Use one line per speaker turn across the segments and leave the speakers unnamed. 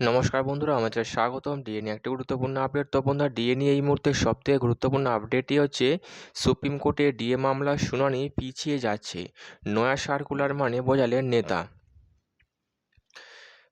নমস্কার বন্ধুরা, আমাদের স্বাগতম। ডিএনএ একটি গুরুত্বপূর্ণ আপডেট তো বন্ধুরা ডিএনএ এই মুহূর্তে সবথেকে গুরুত্বপূর্ণ আপডেটই হচ্ছে, সুপ্রিম কোর্টে ডিএ মামলার শুনানি পিছিয়ে যাচ্ছে। নয়া সার্কুলার মানে বোঝালেন নেতা।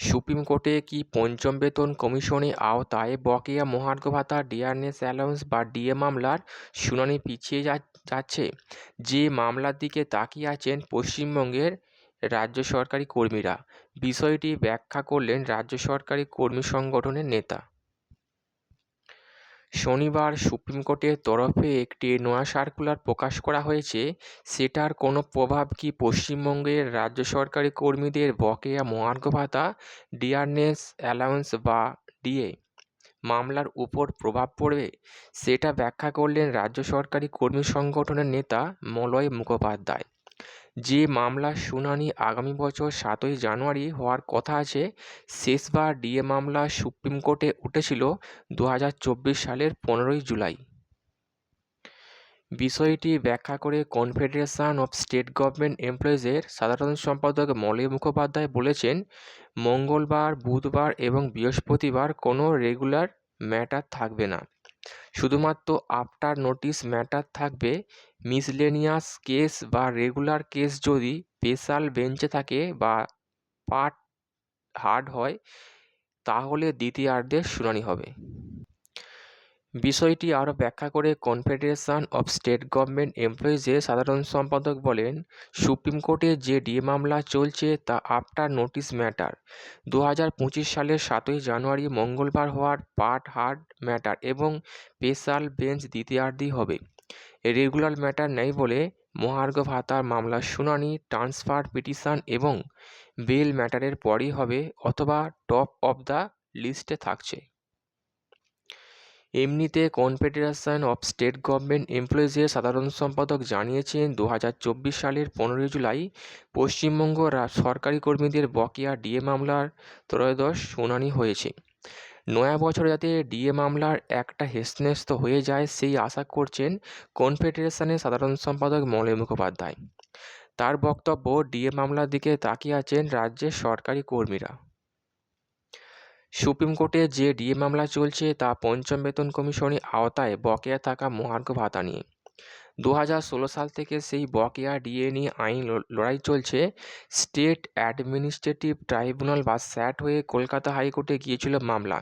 সুপ্রিম কোর্টে কি পঞ্চম বেতন কমিশনের আওতায় বকেয়া মহার্ঘ ভাতা ডিআরএস অ্যালাউন্স বা ডিএ মামলার শুনানি পিছিয়ে যাচ্ছে? যে মামলার দিকে তাকিয়ে আছেন পশ্চিমবঙ্গের রাজ্য সরকারি কর্মীরা। বিষয়টি ব্যাখ্যা করলেন রাজ্য সরকারি কর্মী সংগঠনের নেতা। শনিবার সুপ্রিম কোর্টের তরফে একটি নয়া সার্কুলার প্রকাশ করা হয়েছে। সেটার কোনো প্রভাব কি পশ্চিমবঙ্গের রাজ্য সরকারি কর্মীদের বকেয়া মহার্ঘ ভাতা ডিআরনেস অ্যালাউন্স বা ডিএ মামলার উপর প্রভাব পড়বে? সেটা ব্যাখ্যা করলেন রাজ্য সরকারি কর্মী সংগঠনের নেতা মলয় মুখোপাধ্যায়। যে মামলার শুনানি আগামী বছর সাতই জানুয়ারি হওয়ার কথা আছে, শেষবার ডিএ মামলা সুপ্রিম কোর্টে উঠেছিল দু হাজার চব্বিশ সালের পনেরোই জুলাই। বিষয়টি ব্যাখ্যা করে কনফেডারেশন অফ স্টেট গভর্নমেন্ট এমপ্লয়িজের সাধারণ সম্পাদক মলয় মুখোপাধ্যায় বলেছেন, মঙ্গলবার, বুধবার এবং বৃহস্পতিবার কোনো রেগুলার ম্যাটার থাকবে না। শুধুমাত্র আফটার নোটিস ম্যাটার থাকবে মিসলেনিয়াস কেস বা রেগুলার কেস যদি স্পেশাল বেঞ্চে থাকে বা পার্ট হার্ড হয়, তাহলে দ্বিতীয়ার্ধের শুনানি হবে। বিষয়টি আরও ব্যাখ্যা করে কনফেডারেশন অব স্টেট গভর্নমেন্ট এমপ্লয়িজের সাধারণ সম্পাদক বলেন, সুপ্রিম কোর্টে যে ডিএ মামলা চলছে তা আফটার নোটিশ ম্যাটার। দু হাজার পঁচিশ সালের সাতই জানুয়ারি মঙ্গলবার হওয়ার পার্ট হার্ড ম্যাটার এবং স্পেশাল বেঞ্চ দ্বিতীয়ার্ধি হবে। রেগুলার ম্যাটার নেই বলে মহার্ঘ ভাতার মামলার শুনানি, ট্রান্সফার পিটিশন এবং বেল ম্যাটারের পরই হবে অথবা টপ অফ দ্য লিস্টে থাকছে। এমনিতে কনফেডারেশন অফ স্টেট গভর্নমেন্ট এমপ্লয়িজের সাধারণ সম্পাদক জানিয়েছেন দু হাজার চব্বিশ সালের পনেরোই জুলাই পশ্চিমবঙ্গ সরকারি কর্মীদের বকেয়া ডিএ মামলার ত্রয়োদশ শুনানি হয়েছে। নয়া বছর যাতে ডিএ মামলার একটা হেস্তনেস্ত হয়ে যায় সেই আশা করছেন কনফেডারেশনের সাধারণ সম্পাদক মলয় মুখোপাধ্যায়। তার বক্তব্য, ডিএ মামলার দিকে তাকিয়ে আছেন রাজ্যের সরকারি কর্মীরা। সুপ্রিম কোর্টে যে ডিএ মামলা চলছে তা পঞ্চম বেতন কমিশনের আওতায় বকেয়া থাকা মহার্ঘ ভাতা নিয়ে। দু হাজার ষোলো সাল থেকে সেই বকেয়া ডিএ নিয়ে আইন লড়াই চলছে। স্টেট অ্যাডমিনিস্ট্রেটিভ ট্রাইব্যুনাল বা স্যাট হয়ে কলকাতা হাইকোর্টে গিয়েছিল মামলা।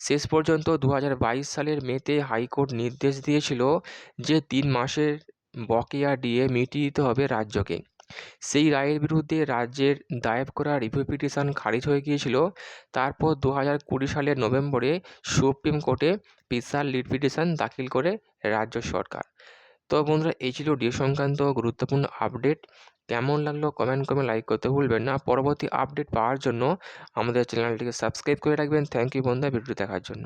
শেষ পর্যন্ত দু হাজার বাইশ সালের মেতে হাইকোর্ট নির্দেশ দিয়েছিল যে তিন মাসের বকেয়া ডিএ মিটিয়ে দিতে হবে রাজ্যকে। সেই রায়ের বিরুদ্ধে রাজ্যের দায়ের করা রিভিউ পিটিশন খারিজ হয়ে গিয়েছিল। তারপর দু হাজার কুড়ি সালের নভেম্বরে সুপ্রিম কোর্টে স্পেশাল লিড পিটিশন দাখিল করে রাজ্য সরকার। তো বন্ধুরা, এই ছিল ডি সংক্রান্ত গুরুত্বপূর্ণ আপডেট কেমন লাগল কমেন্ট করে লাইক করতে ভুলবেন না। পরবর্তী আপডেট পাওয়ার জন্য আমাদের চ্যানেলটিকে সাবস্ক্রাইব করে রাখবেন। থ্যাংক ইউ বন্ধুরা ভিডিওটি দেখার জন্য।